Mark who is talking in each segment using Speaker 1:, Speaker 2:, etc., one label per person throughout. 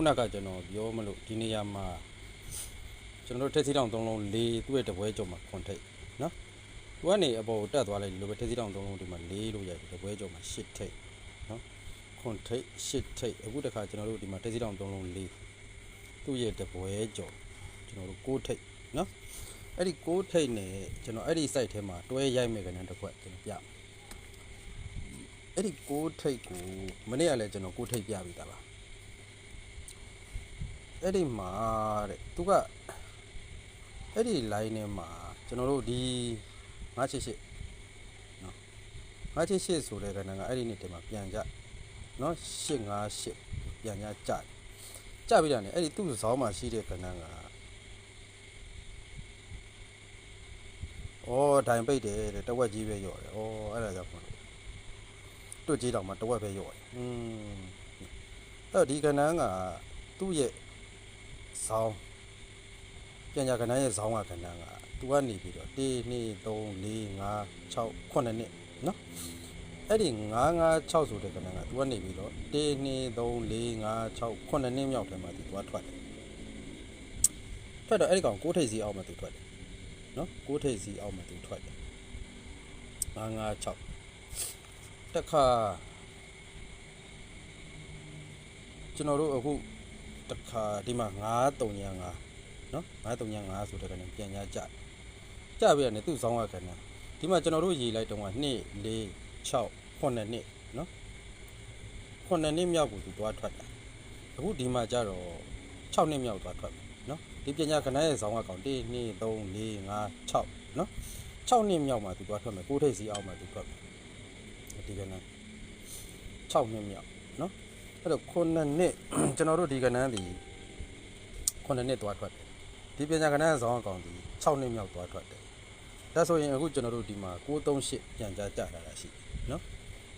Speaker 1: ခုနကကျွန်တော်ပြောမလို့ဒီနေရာမှာကျွန်တော်တို့ထက်စီတောင်သုံးလုံး၄သူ့ရဲ့တပွဲကြော်မှာခွန်ထိတ်နော်သူကနေအပေါ်ကိုတက်သွားလိုက်လို့ပဲထက်စီတောင်သုံးလုံးဒီမှာ၄လို့ရတယ်တပွဲကြော်မှာ၈ထိတ်နော်ခွန်ထိတ်၈ထိတ်အခုတခါကျွန်တော်တို့ဒီမှာထက်စီတောင်သုံးလုံး၄သူ့ရဲ့တပွဲကြော်ကျွန်တော်တို့၉ထိတ်နော်အဲ့ဒီ၉ထိတ်နဲ့ကျွန်တော်အဲ့ဒီ site ထဲမှာတွဲရိုက်မယ်ကနေတစ်ခွက်ကျွန်တော်ပြမယ်အဲ့ဒီ၉ထိတ်ကိုမနေ့ကလည်းကျွန်တော်၉ထိတ်ပြပြီးသားပါ အဲ့ဒီမှာတဲ့သူကအဲ့ဒီ line ထဲမှာကျွန်တော်တို့ဒီ988နော်988ဆိုတဲ့ကဏ္ဍကအဲ့ဒီနေ့တည်းမှာပြန်ကြနော်858ပြန်ကြကြတယ်ကြပြီးတာねအဲ့ဒီသူ့ဇောင်းမှာရှိတဲ့ကဏ္ဍကဩဒိုင်ပိတ်တယ်တဲ့တဝက်ကြီးပဲရော့တယ်ဩအဲ့ဒါကြောင့်မလို့တွတ်ကြီးတောင်မှတဝက်ပဲရော့တယ်อืมအဲ့တော့ဒီကဏ္ဍကသူ့ရဲ့ ဇောင်းပြန်ကြကဏ္ဍရဲ့ဇောင်းကကဏ္ဍကသူကနေပြီးတော့1 2 3 4 5 6 9နှစ်နော်အဲ့ဒီ9 5 6ဆိုတဲ့ကဏ္ဍကသူကနေပြီးတော့1 2 3 4 5 6 9နှစ်မြောက်ထဲမှာသူသွားထွက်တယ်ထွက်တော့အဲ့ဒီကောင်6ထိပ်စီအောက်မှာသူထွက်တယ်နော်6ထိပ်စီအောက်မှာသူထွက်တယ်9 5 6တက်ခါကျွန်တော်တို့အခု တခါဒီမှာ935နော်935ဆိုတဲ့ကနေပြန်ရကြကြပြရတယ်သူ့ဆောင်းရခဏဒီမှာကျွန်တော်တို့ရေးလိုက်တော့က2 4 6 9နှစ်နော်9နှစ်မြောက်ကိုသူသွားထွက်တာအခုဒီမှာကြတော့6နှစ်မြောက်သွားထွက်မယ်နော်ဒီပညာခဏရဲ့ဆောင်းရကောင်1 2 3 4 5 6နော်6နှစ်မြောက်မှာသူသွားထွက်မယ်6ထိပ်စီအောက်မှာသူထွက်မယ်ဒီကနေ့6နှစ်မြောက်နော် အဲ့တော့ခုနှစ်နှစ်ကျွန်တော်တို့ဒီကဏ္ဍဒီခုနှစ်နှစ်သွားထွက်တယ်ဒီပညာကဏ္ဍဇောင်းအကောင်ဒီ6နှစ်မြောက်သွားထွက်တယ်ဒါဆိုရင်အခုကျွန်တော်တို့ဒီမှာ638ပြန်ကြားကြတာရှိတယ်နော်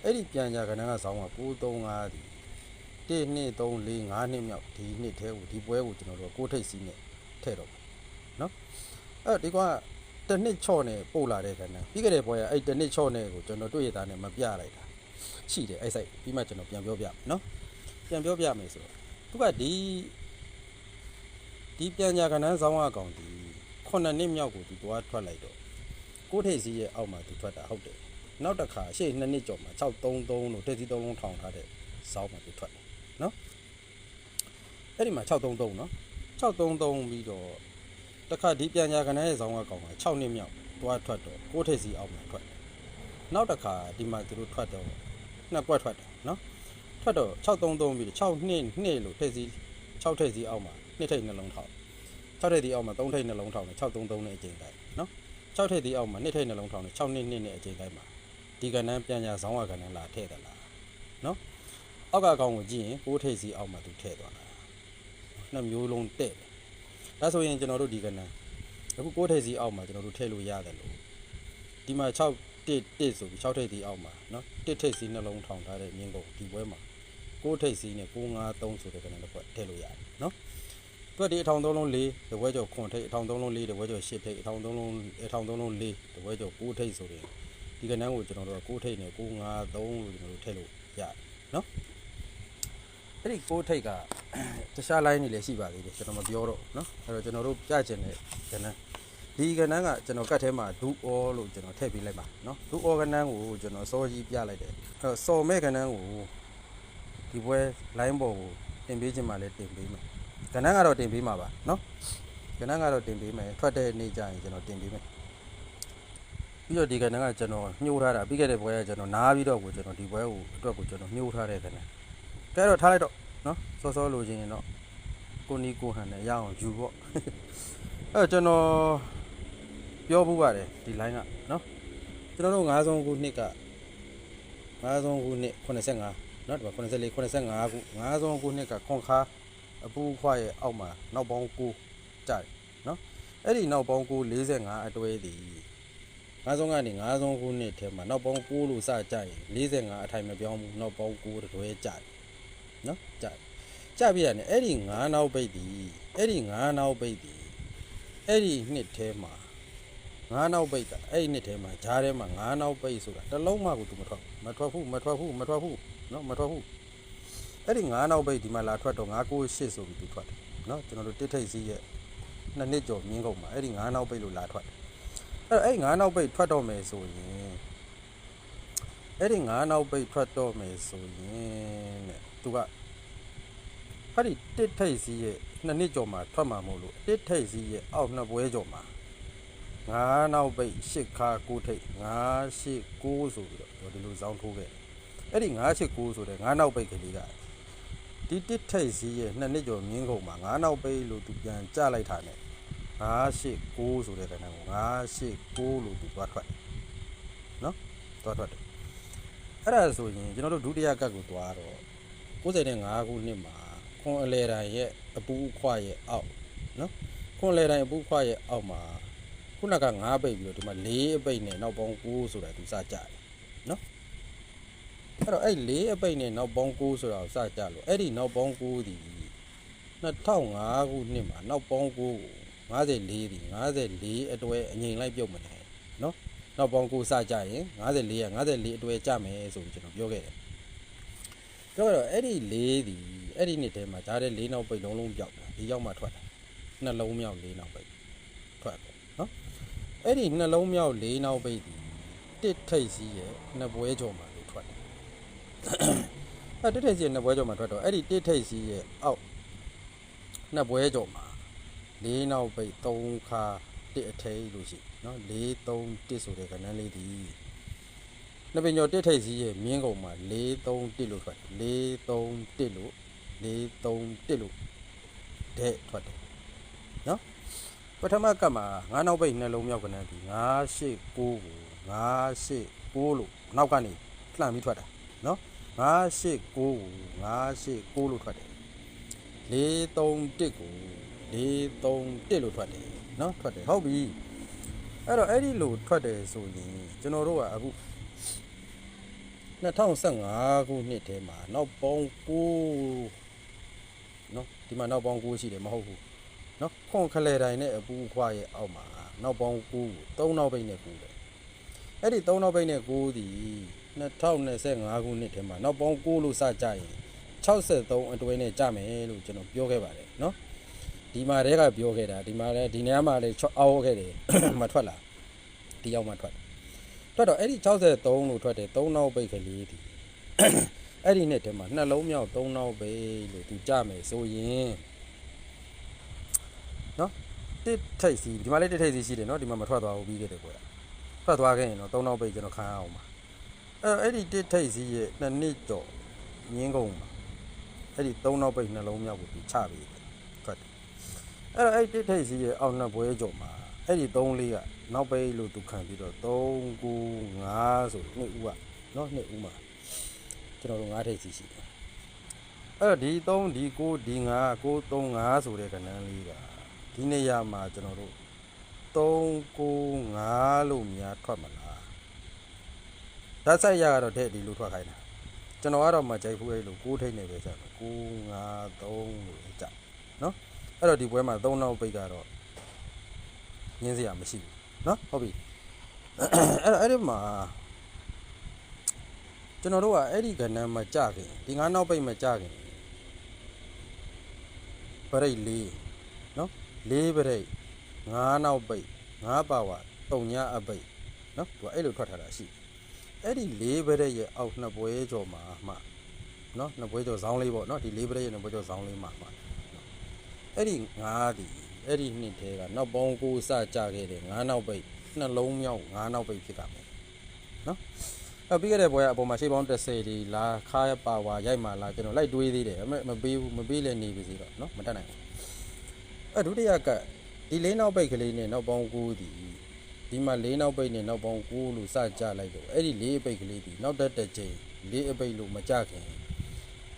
Speaker 1: အဲ့ဒီပြန်ကြားကဏ္ဍကဇောင်းက635ဒီ1 2 3 4 5နှစ်မြောက်ဒီနှစ်ထဲကိုဒီပွဲကိုကျွန်တော်တို့ကိုထိတ်စီးနဲ့ထည့်တော့မယ်နော်အဲ့တော့ဒီကွာတစ်နှစ်ချော့နဲ့ပို့လာတဲ့ကဏ္ဍပြီးခဲ့တဲ့ပွဲကအဲ့တစ်နှစ်ချော့နဲ့ကိုကျွန်တော်တွေ့ရတာနဲ့မပြလိုက်တာရှိတယ်အဲ့ဆိုင်ပြီးမှကျွန်တော်ပြန်ပြောပြမယ်နော် ပြန်ပြောပြမယ်ဆိုတော့သူကဒီဒီပြန်ညာကဏ္ဍဆောင်းအကောင်ဒီခုနှစ်နှစ်မြောက်ကိုသူသွားထွက်လိုက်တော့ကိုထိပ်စီးရဲ့အောက်မှာသူထွက်တာဟုတ်တယ်နောက်တစ်ခါရှေ့နှစ်နှစ်ကျော်မှာ633လို့ထိပ်စီး3လုံးထောင်ထားတဲ့ဆောင်းမှာသူထွက်တယ်နော်အဲ့ဒီမှာ633နော်633ပြီးတော့တစ်ခါဒီပြန်ညာကဏ္ဍရဲ့ဆောင်းအကောင်က6နှစ်မြောက်သွားထွက်တော့ကိုထိပ်စီးအောက်မှာထွက်တယ်နောက်တစ်ခါဒီမှာသူတို့ထွက်တော့နှစ်ကွက်ထွက်တယ်နော် ထွက်တော့633ပြီးတော့6နှစ်နှစ်လို့ထိပ်စီ6ထိပ်စီအောက်မှာနှစ်ထိပ်နှလုံးထောင်6ထိပ်စီအောက်မှာ3ထိပ်နှလုံးထောင်နဲ့633နဲ့အကျိန်တိုင်းနော်6ထိပ်စီအောက်မှာနှစ်ထိပ်နှလုံးထောင်နဲ့6နှစ်နှစ်နဲ့အကျိန်တိုင်းမှာဒီကဏ္ဍပြန်ညာဇောင်းဝကဏ္ဍလာထည့်တယ်လားနော်အောက်ကကောင်ကိုကြည့်ရင်6ထိပ်စီအောက်မှာသူထည့်သွားတာနှစ်မျိုးလုံးတဲ့တယ်ဒါဆိုရင်ကျွန်တော်တို့ဒီကဏ္ဍအခု6ထိပ်စီအောက်မှာကျွန်တော်တို့ထည့်လို့ရတယ်လို့ဒီမှာ6 1 1ဆိုပြီး6ထိပ်စီအောက်မှာနော်1ထိပ်စီနှလုံးထောင်ထားတဲ့မြင်းကုန်ဒီပွဲမှာ ကိုထိတ်စီးနဲ့953ဆိုတဲ့ကနေတော့ထည့်လို့ရတယ်နော်တွက်ဒီအထောင်သုံးလုံး၄တပွဲကျော်ခွန်ထိတ်အထောင်သုံးလုံး၄တပွဲကျော်၈ထိတ်အထောင်သုံးလုံးအထောင်သုံးလုံး၄တပွဲကျော်9ထိတ်ဆိုတဲ့ဒီကနန်းကိုကျွန်တော်တို့က9ထိတ်နဲ့953လို့ကျွန်တော်တို့ထည့်လို့ရတယ်နော်အဲ့ဒီ9ထိတ်ကတခြား line တွေလည်းရှိပါသေးတယ်ကျွန်တော်မပြောတော့နော်အဲ့တော့ကျွန်တော်တို့ပြချင်တဲ့ကနန်းဒီကနန်းကကျွန်တော်ကတ်ထဲမှာဒူအောလို့ကျွန်တော်ထည့်ပေးလိုက်ပါနော်ဒူအောကနန်းကိုကျွန်တော်စောကြီးပြလိုက်တယ်အဲ့တော့စော်မဲ့ကနန်းကို ဒီပွဲ line ပေါ်ကိုတင်ပေးခြင်းမှလည်းတင်ပေးမယ်ကဏ္ဍကတော့တင်ပေးမှာပါเนาะကဏ္ဍကတော့တင်ပေးမယ်ထွက်တဲ့နေ့ကျရင်ကျွန်တော်တင်ပေးမယ်ပြီးတော့ဒီကဏ္ဍကကျွန်တော်ညှိုးထားတာပြီးခဲ့တဲ့ပွဲကကျွန်တော်နားပြီးတော့ကိုကျွန်တော်ဒီပွဲကိုအတွက်ကိုကျွန်တော်ညှိုးထားတဲ့ကဏ္ဍကဲတော့ထားလိုက်တော့เนาะစောစောလိုချင်ရင်တော့ကိုနီကိုဟန်နဲ့ရအောင်ယူပေါ့အဲ့တော့ကျွန်တော်ပြောဖို့ပါတယ်ဒီ line ကเนาะကျွန်တော်တို့9ဆုံးခုနှစ်က9ဆုံးခုနှစ်85 နော်ဒီမှာ84 85ခု5ဆုံးခုနှစ်ကခွန်ခါအပူခွားရဲ့အောက်မှာနောက်ပေါင်း9ကြတယ်နော်အဲ့ဒီနောက်ပေါင်း9 45အတွဲသည်5ဆုံးကနေ5ဆုံးခုနှစ်ထဲမှာနောက်ပေါင်း9လို့စကြရင်45အထိုင်မပြောင်းဘူးနောက်ပေါင်း9တွဲကြတယ်နော်ကြတယ်ကြပြရတယ်အဲ့ဒီ9နောက်ပိတ်သည်အဲ့ဒီ9နောက်ပိတ်သည်အဲ့ဒီနှစ်ထဲမှာငါးနောက်ပိတ်ကအဲ့ဒီနှစ်ထဲမှာဂျားထဲမှာငါးနောက်ပိတ်ဆိုတာတစ်လုံးမှကိုသူမထွက်ဘူးမထွက်ဘူးမထွက်ဘူးမထွက်ဘူး နော်မထွက်ဘူးအဲ့ဒီ9နောက်ပိတ်ဒီမှာလာထွက်တော့9 9 8ဆိုပြီးသူထွက်တယ်နော်ကျွန်တော်တို့တစ်ထိတ်စီးရဲ့နှစ်နှစ်ကျော်မြင်းကုန်မှာအဲ့ဒီ9နောက်ပိတ်လို့လာထွက်တယ်အဲ့တော့အဲ့ဒီ9နောက်ပိတ်ထွက်တော့မယ်ဆိုရင်အဲ့ဒီ9နောက်ပိတ်ထွက်တော့မယ်ဆိုရင်တဲ့သူကအဲ့ဒီတစ်ထိတ်စီးရဲ့နှစ်နှစ်ကျော်မှာထွက်မှာမဟုတ်လို့တစ်ထိတ်စီးရဲ့အောက်နှစ်ပွဲကျော်မှာ9နောက်ပိတ်8ခါ9ထိတ်9 8 9ဆိုပြီးတော့ဒီလိုဇောင်းထိုးခဲ့တယ် အဲ့ဒီ9 8 9ဆိုတဲ့9နောက်ပိတ်ကလေးကဒီတစ်ထိတ်စီးရဲ့နှစ်နှစ်ကျော်မြင်းကုန်မှာ9နောက်ပိတ်လို့သူပြန်ကြလိုက်တာနဲ့989ဆိုတဲ့ကဏ္ဍကို989လို့သူသွားထွက်တယ်နော်သွားထွက်တယ်အဲ့ဒါဆိုရင်ကျွန်တော်တို့ဒုတိယကတ်ကိုသွားတော့95ခုနှစ်မှာခွန်အလဲတိုင်းရဲ့အပူခွာရဲ့အောက်နော်ခွန်အလဲတိုင်းအပူခွာရဲ့အောက်မှာခုနက9ပိတ်ပြီးတော့ဒီမှာ4အပိတ်နဲ့နောက်ပေါင်း9ဆိုတာသူစကြတယ်နော် အဲ့တော့အဲ့လေးအပိတ်နဲ့နောက်ပေါင်း9ဆိုတာကိုစကြလို့အဲ့ဒီနောက်ပေါင်း9ဒီ2005ခုနှစ်မှာနောက်ပေါင်း9ကို54ဒီ54အတွဲအငိမ်လိုက်ပြုတ်မယ်နော်နောက်ပေါင်း9စကြရင်54က54အတွဲကြမယ်ဆိုပြီးကျွန်တော်ပြောခဲ့တယ်ပြောတော့အဲ့ဒီ4ဒီအဲ့ဒီနှစ်ထဲမှာဒါတဲ့4နောက်ပိတ်လုံးလုံးပြောက်တယ်ဒီရောက်မှထွက်တယ်နှလုံးမြောက်4နောက်ပိတ်ထွက်တယ်နော်အဲ့ဒီနှလုံးမြောက်4နောက်ပိတ်ဒီတစ်ထိတ်စီးရဲ့နှစ်ပွဲကြော်မှာလို့ထွက်တယ် အဲ့တစ်ထိပ်စီရဲ့နှစ်ပွဲကြော်မှာထွက်တော့အဲ့ဒီတစ်ထိပ်စီရဲ့အောက်နှစ်ပွဲကြော်မှာလေးနောက်ပိတ်3ခါတစ်အထိပ်လို့ရှိနော်4 3 1ဆိုတဲ့ကဏ္ဍလေးဒီနှစ်ပင်ကျော်တစ်ထိပ်စီရဲ့မြင်းကုန်မှာ4 3 1လို့ထွက်တယ်4 3 1လို့4 3 1လို့တဲ့ထွက်တယ်နော်ပထမကပ်မှာငါးနောက်ပိတ်နှလုံးမြောက်ကဏ္ဍဒီ9 8 9ကို9 8 9လို့နောက်ကနေလှမ်းပြီးထွက်တာနော် 9 8 9ကို9 8 9လို့ထွက်တယ်4 3 1ကို4 3 1လို့ထွက်တယ်နော်ထွက်တယ်ဟုတ်ပြီအဲ့တော့အဲ့ဒီလိုထွက်တယ်ဆိုရင်ကျွန်တော်တို့ကအခု2015ခုနှစ်ထဲမှာနောက်ပေါင်း9နော်ဒီမှာနောက်ပေါင်း9ရှိတယ်မဟုတ်ဘူးနော်ခွန်ခလဲတိုင်းနဲ့အပူခွားရဲ့အောက်မှာနောက်ပေါင်း9ကို3နောက်ပိတ်နဲ့9တယ်အဲ့ဒီ3နောက်ပိတ်နဲ့9ဒီ 2025ခုနှစ်ထဲမှာနောက်ပေါင်း6လို့စကြရင်63အတွဲနဲ့ကြမယ်လို့ကျွန်တော်ပြောခဲ့ပါတယ်เนาะဒီမှာတည်းကပြောခဲ့တာဒီမှာလည်းဒီနေရာမှာလည်းအောက်ခဲ့တယ် မထွက်လာဒီရောက်မှထွက်ထွက်တော့အဲ့ဒီ63လို့ထွက်တယ်3နောက်ပိတ်ကလေးဒီ အဲ့ဒီနှစ်ထဲမှာနှလုံးမြောက်3နောက်ပိတ်လို့သူကြမယ်ဆိုရင်เนาะတစ်ထိတ်စီဒီမှာလည်းတစ်ထိတ်စီရှိတယ်เนาะဒီမှာမထွက်သွားဘူးပြီးခဲ့တယ်ကွာထွက်သွားခဲ့ရင်တော့3နောက်ပိတ်ကျွန်တော်ခံအောင်ပါ အဲ့တော့အဲ့ဒီတစ်ထိတ်စီးရဲ့နှစ်နှစ်ကျော်ငင်းကုန်မှာအဲ့ဒီသုံးနောက်ပိတ်နှလုံးမြောက်ကိုသူချပြီးထွက်တယ်အဲ့တော့အဲ့ဒီတစ်ထိတ်စီးရဲ့အောက်နှစ်ဘွဲကျော်မှာအဲ့ဒီသုံးလေးကနောက်ပိတ်လို့သူခံပြီးတော့3 9 5ဆိုနှစ်ဦးကနော်နှစ်ဦးမှာကျွန်တော်တို့၅ထိတ်စီးရှိတယ်အဲ့တော့ဒီ3ဒီ9ဒီ5 9 3 5ဆိုတဲ့ကဏ္ဍလေးကဒီနေရာမှာကျွန်တော်တို့3 9 5လို့များထွက်မလား ဓာတ်ဆိုင်ရကတော့တဲ့ဒီလိုထွက်ခိုင်းတာကျွန်တော်ကတော့မကြိုက်ဘူးအဲ့လို6ထိတ်နေပဲကြာတယ်9 5 3လို့ကြာနော်အဲ့တော့ဒီပွဲမှာ3နောက်ပိတ်ကတော့ညင်းစရာမရှိဘူးနော်ဟုတ်ပြီအဲ့တော့အဲ့ဒီမှာကျွန်တော်တို့ကအဲ့ဒီကဏ္ဍမှာကြာခင်ဒီ9နောက်ပိတ်မှာကြာခင်ပရိတ်လေးနော်လေးပရိတ်9နောက်ပိတ်9ပါဝါ3ညအပိတ်နော်သူကအဲ့လိုထွက်ထားတာရှိတယ် အဲ့ဒီလေးဘရက်ရဲ့အောက်နှစ်ပွဲကျော်မှာမှနော်နှစ်ပွဲကျော်ဇောင်းလေးပေါ့နော်ဒီလေးဘရက်ရဲ့နှစ်ပွဲကျော်ဇောင်းလေးမှာမှအဲ့ဒီငါးဒီအဲ့ဒီနှစ်ထဲကနောက်ပေါင်းကိုစကြခဲ့တဲ့ငါးနောက်ပိတ်နှလုံးမြောက်ငါးနောက်ပိတ်ဖြစ်တာမယ်နော်အဲ့ပြီးခဲ့တဲ့ပွဲကအပေါ်မှာရှေ့ပေါင်း30ဒီလာခါရပါဝါရိုက်မှလာကျွန်တော်လိုက်တွေးသေးတယ်အမေမပေးဘူးမပေးလည်းနေပြီစီတော့နော်မတတ်နိုင်ဘူးအဲ့ဒုတိယကဒီလေးနောက်ပိတ်ကလေးနဲ့နောက်ပေါင်းကိုဒီ ဒီမှာ၄နောက်ပိတ်နဲ့နောက်ပေါင်း9လို့စကြလိုက်တော့အဲ့ဒီ၄အပိတ်ကလေးဒီနောက်တက်တစ်ချိန်၄အပိတ်လို့မကြခင်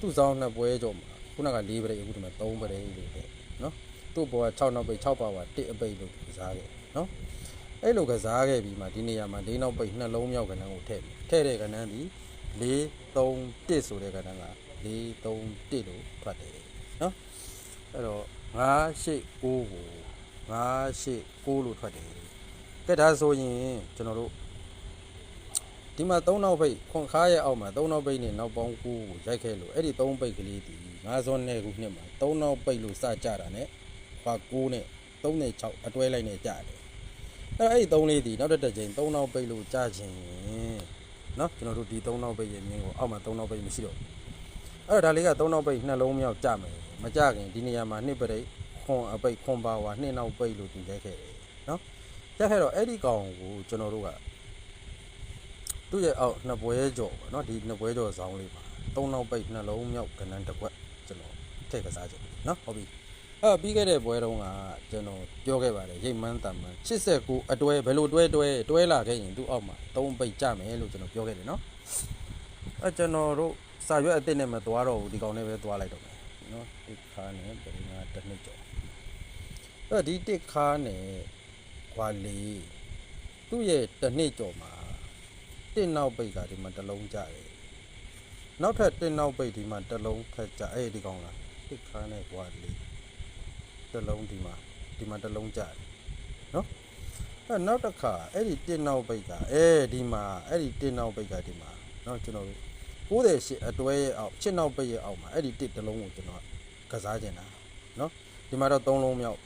Speaker 1: သူ့ဆောင်နှစ်ပွဲကြောမှာခုနက၄ပရိအခုဒီမှာ3ပရိလို့တဲ့နော်သူ့ဘောက6နောက်ပိတ်6ပါပါ1အပိတ်လို့ကစားခဲ့နော်အဲ့လိုကစားခဲ့ပြီးမှဒီနေရာမှာ၄နောက်ပိတ်နှလုံးမြောက်ကဏ္ဍကိုထည့်ပြီထည့်တဲ့ကဏ္ဍဒီ4 3 1ဆိုတဲ့ကဏ္ဍက4 3 1လို့ထွက်တယ်နော်အဲ့တော့9 8 9ကို9 8 9လို့ထွက်တယ် ကဲဒါဆိုရင်ကျွန်တော်တို့ ဒီမှာ3နောက်ပိတ်ခွန်ခါရဲ့အောက်မှာ3နောက်ပိတ်နဲ့နောက်ပေါင်း9ကိုရိုက်ခဲ့လို့အဲ့ဒီ3ပိတ်ကလေးဒီငါးစွန်းနဲ့ခုနှစ်မှာ3နောက်ပိတ်လို့စကြတာနဲ့ခွာ9နဲ့3နဲ့6အတွဲလိုက်နဲ့ကြတယ်အဲ့အဲ့ဒီ3လေးဒီနောက်တစ်တစ်ချိန်3နောက်ပိတ်လို့ကြခြင်းเนาะကျွန်တော်တို့ဒီ3နောက်ပိတ်ရဲ့မြင်းကိုအောက်မှာ3နောက်ပိတ်မရှိတော့အဲ့တော့ဒါလေးက3နောက်ပိတ်နှလုံးမြောက်ကြမယ်မကြခင်ဒီနေရာမှာနှစ်ပရိတ်ခွန်အပိတ်ခွန်ပါဝါနှစ်နောက်ပိတ်လို့သူရိုက်ခဲ့တယ်เนาะ ကြက်ခဲ့တော့အဲ့ဒီကောင်ကိုကျွန်တော်တို့ကသူ့ရဲ့အောက်နှစ်ပွဲကြော်ပေါ့နော်ဒီနှစ်ပွဲကြော်ဇောင်းလေးပါသုံးနောက်ပိတ်နှလုံးမြောက်ကနန်းတစ်ခွက်ကျွန်တော်ထည့်ကစားခြင်းနော်ဟုတ်ပြီအဲ့ပြီးခဲ့တဲ့ပွဲတုန်းကကျွန်တော်ပြောခဲ့ပါတယ်ရိတ်မန်းတန်မန်း89အတွဲဘယ်လိုတွဲတွဲတွဲလာခဲ့ရင်သူ့အောက်မှာသုံးပိတ်ကြမယ်လို့ကျွန်တော်ပြောခဲ့တယ်နော်အဲ့ကျွန်တော်တို့စာရွက်အစ်စ်နဲ့မသွားတော့ဘူးဒီကောင်နဲ့ပဲသွားလိုက်တော့မယ်နော်တစ်ခါနဲ့ဘယ်ငါတစ်နှစ်ကြော်အဲ့ဒီတစ်ခါနဲ့ ခွာလေးသူ့ရဲ့တစ်နှစ်ကြော်မှာတစ်နောက်ပိတ်ကဒီမှာတစ်လုံးကြတယ်နောက်ထပ်တစ်နောက်ပိတ်ဒီမှာတစ်လုံးထပ်ကြအဲ့ဒီကောင်လားတစ်ခါနဲ့ကွာလေးတစ်လုံးဒီမှာဒီမှာတစ်လုံးကြတယ်နော်အဲ့နောက်တစ်ခါအဲ့ဒီတစ်နောက်ပိတ်ကအဲဒီမှာအဲ့ဒီတစ်နောက်ပိတ်ကဒီမှာနော်ကျွန်တော်90ရှစ်အတွဲရဲ့အောက်ချစ်နောက်ပိတ်ရဲ့အောက်မှာအဲ့ဒီတစ်တစ်လုံးကိုကျွန်တော်ကစားကျင်တာနော်ဒီမှာတော့3လုံးမြောက်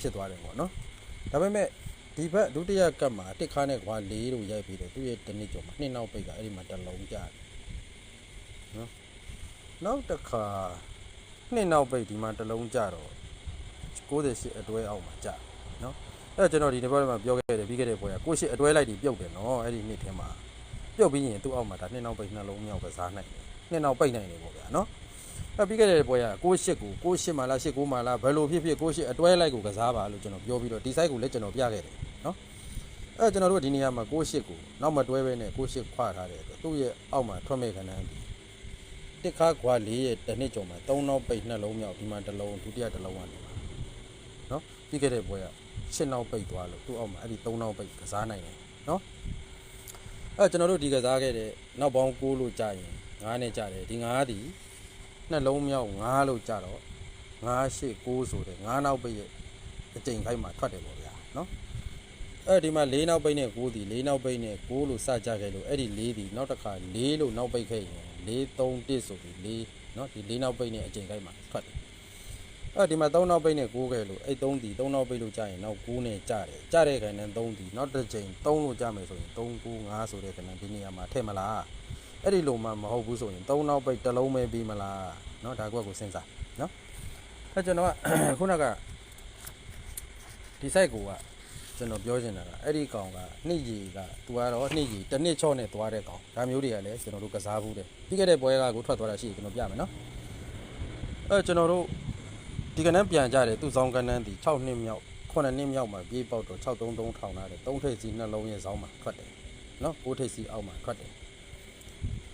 Speaker 1: ဖြစ်သွားတယ်ပေါ့နော် ဒါပေမဲ့ဒီဘက်ဒုတိယကတ်မှာတစ်ခါနဲ့ကွာ၄လို့ရိုက်ပြီးတယ်သူ့ရဲ့တနစ်ကျော်မှာနှစ်နောက်ပိတ်ကအဲ့ဒီမှာတစ်လုံးကြတယ်နော်နောက်တစ်ခါနှစ်နောက်ပိတ်ဒီမှာတစ်လုံးကြတော့68အတွဲအောက်မှာကြတယ်နော်အဲ့တော့ကျွန်တော်ဒီတစ်ပတ်မှာပြောခဲ့တယ်ပြီးခဲ့တဲ့ပွဲက68အတွဲလိုက်ပြီးပြုတ်တယ်နော်အဲ့ဒီနှစ်ထဲမှာပြုတ်ပြီးရင်သူ့အောက်မှာဒါနှစ်နောက်ပိတ်နှလုံးမြောက်ကစားနိုင်တယ်နှစ်နောက်ပိတ်နိုင်တယ်ပေါ့ဗျာနော် အဲ့ပြီးခဲ့တဲ့ပွဲက68ကို68မှာလား89မှာလားဘယ်လိုဖြစ်ဖြစ်68အတွဲလိုက်ကိုကစားပါလို့ကျွန်တော်ပြောပြီးတော့ဒီ site ကိုလည်းကျွန်တော်ပြခဲ့တယ်အဲကျွန်တော်တို့ဒီနေရာမှာ68ကိုနောက်မတွဲဘဲနဲ့68ခွာထားတဲ့အတွက်သူ့ရဲ့အောက်မှာထွက်မဲ့ခဏန်းဒီတစ်ခါခွာ၄ရဲ့တစ်နှစ်ကျော်မှာ၃နောက်ပိတ်နှလုံးမြောက်ဒီမှာတစ်လုံးဒုတိယတစ်လုံးကနေပါနော်ပြီးခဲ့တဲ့ပွဲက၈နောက်ပိတ်သွားလို့သူ့အောက်မှာအဲ့ဒီ၃နောက်ပိတ်ကစားနိုင်တယ်နော်အဲကျွန်တော်တို့ဒီကစားခဲ့တဲ့နောက်ပေါင်း6လို့ကြာရင်9နဲ့ကြာတယ်ဒီ9ဒီ နှလုံးမြောက်9လို့ကြတော့9 8 9ဆိုတဲ့9နောက်ပိတ်ရဲ့အကြိမ်ခိုက်မှာထွက်တယ်ပေါ့ဗျာနော်အဲ့ဒီမှာ၄နောက်ပိတ်နဲ့9ဒီ၄နောက်ပိတ်နဲ့9လို့စကြခဲ့လို့အဲ့ဒီ4ဒီနောက်တစ်ခါ4လို့နောက်ပိတ်ခဲ့ရင်4 3 1ဆိုပြီး4နော်ဒီ၄နောက်ပိတ်နဲ့အကြိမ်ခိုက်မှာထွက်တယ်အဲ့ဒီမှာ3နောက်ပိတ်နဲ့9ခဲ့လို့အဲ့3ဒီ3နောက်ပိတ်လို့ကြရင်နောက်9နဲ့ကြတယ်ကြတဲ့ခါနဲ့3ဒီနောက်တစ်ကြိမ်3လို့ကြမယ်ဆိုရင်3 9 5ဆိုတဲ့ခဏဒီနေရာမှာထည့်မလား အဲ့ဒီလိုမှမဟုတ်ဘူးဆိုရင်3နောက်ပိတ်တစ်လုံးပဲပြီးမလားเนาะဒါကွက်ကိုစဉ်းစားเนาะအဲ့ကျွန်တော်က ခုနကဒီ site ကိုက ကျွန်တော်ပြောချင်တာကအဲ့ဒီကောင်ကနှစ်ရီကသူကတော့နှစ်ရီတစ်နှစ်ချော့နဲ့သွားတဲ့ကောင်ဒါမျိုးတွေကလည်းကျွန်တော်တို့ကစားဘူးတယ်ပြီးခဲ့တဲ့ပွဲကကိုထွက်သွားတာရှိတယ်ကျွန်တော်ပြမယ်နော်အဲ့ကျွန်တော်တို့ဒီကနန်းပြန်ကြတယ်သူ့ဆောင်ကနန်းဒီ6နှစ်မြောက်9နှစ်မြောက်မှာပြေးပေါက်တော့633ထောင်လာတယ်3ထိပ်စီနှလုံးရဲ့ဆောင်မှာထွက်တယ်နော်9ထိပ်စီအောက်မှာထွက်တယ်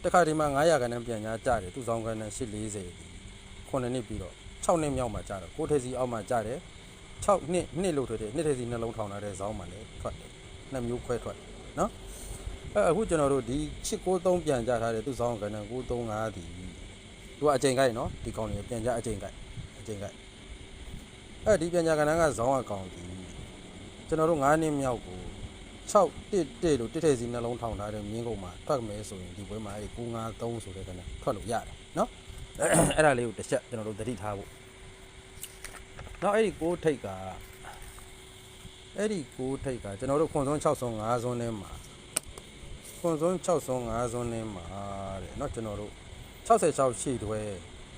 Speaker 1: တခါဒီမှာ900ကနန်းပြန်ညာကြတယ်သူ့ဆောင်ကနန်း840 9နှစ်ပြီးတော့6နှစ်မြောက်မှာကြတော့9ထိပ်စီအောက်မှာကြတယ်6နှစ်နှစ်လို့ထွက်တယ်နှစ်ထည်စီနှလုံးထောင်လာတဲ့ဇောင်းမှလည်းထွက်တယ်နှစ်မျိုးခွဲထွက်တယ်နော်အဲအခုကျွန်တော်တို့ဒီချစ်63ပြန်ကြထားတဲ့သူ့ဇောင်းကဏ္ဍ935ဒီသူကအချိန်ကိုက်နော်ဒီကောင်တွေပြန်ကြအချိန်ကိုက်အချိန်ကိုက်အဲဒီပြန်ကြကဏ္ဍကဇောင်းအကောင်ဒီကျွန်တော်တို့9နှစ်မြောက်ကို 6တစ်တစ်လို့တစ်ထည်စီနှလုံးထောင်ထားတဲ့မြင်းကုန်မှာထွက်မယ်ဆိုရင်ဒီပွဲမှာအဲဒီ953ဆိုတဲ့ကဏ္ဍထွက်လို့ရတယ်နော်အဲ့ဒါလေးကိုတစ်ချက်ကျွန်တော်တို့သတိထားဖို့ နောက်အဲ့ဒီ6ထိတ်ကအဲ့ဒီ6ထိတ်ကကျွန်တော်တို့ခွန်စွန်း6စွန်း5စွန်းထဲမှာခွန်စွန်း6စွန်း5စွန်းထဲမှာတဲ့เนาะကျွန်တော်တို့66ရှိတွဲ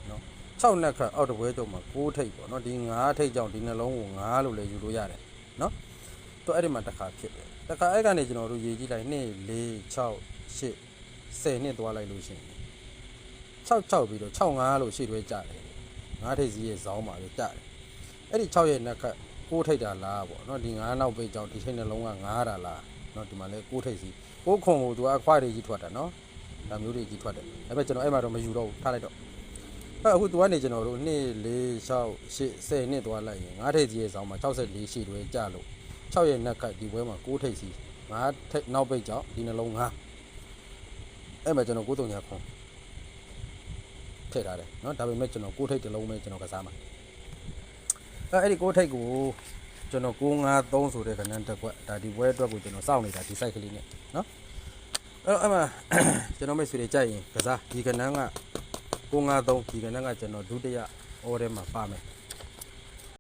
Speaker 1: เนาะ6နှစ်ခတ်အောက်တပွဲတော့မှာ6ထိတ်ပေါ့เนาะဒီ5ထိတ်ကြောင့်ဒီနှလုံးကို5လို့လည်းယူလို့ရတယ်เนาะ သူအဲ့ဒီမှာတစ်ခါဖြစ်တယ်တစ်ခါအဲ့ကနေကျွန်တော်တို့ရေးကြည့်လိုက်2 4 6 8 10နှစ်သွားလိုက်လို့ရှိရင်6 6ပြီးတော့6 5လို့ရှိတွဲကြတယ်5ထိတ်စီးရဲ့ဇောင်းပါပဲကြတယ်အဲ့ဒီ6ရဲ့နက်ခတ်6ထိပ်တာလားပေါ့နော်ဒီ9နောက်ပိတ်ကြောင့်ဒီထိပ်နှလုံးက9တာလားနော်ဒီမှာလဲ6ထိပ်စီ6ခွန်ကိုသူကအခွားတွေကြီးထွက်တာနော်ဒါမျိုးတွေကြီးထွက်တယ်ဒါပေမဲ့ကျွန်တော်အဲ့မှာတော့မယူတော့ဘူးထားလိုက်တော့အဲ့အခုသူကနေကျွန်တော်တို့2 4 6 8 10နှစ်သွားလိုက်ရင်9ထိပ်စီရဲ့ဆောင်းမှာ64ရှိတွေကြလို့ 6ရဲ့နက်ခတ်ဒီဘွဲမှာ6ထိပ်စီ9ထိပ်နောက်ပိတ်ကြောင့်ဒီနှလုံး9အဲ့မှာကျွန်တော်9တုံညာခွန်ထည့်ထားတယ်နော်ဒါပေမဲ့ကျွန်တော်6ထိပ်တစ်လုံးပဲကျွန်တော်ကစားမှာအဲအဲ့ဒီကိုထိတ်ကိုကျွန်တော်953ဆိုတဲ့ကဏ္ဍတစ်ကွက်ဒါဒီပွဲအတွက်ကိုကျွန်တော်စောင့်နေတာဒီ site ကလေးနဲ့နော်အဲအဲ့အမှကျွန်တော်မိတ်ဆွေတွေကြိုက်ရင်ကစားဒီကနန်းက953ဒီကနန်းကကျွန်တော်ဒုတိယ order မှာပါမယ်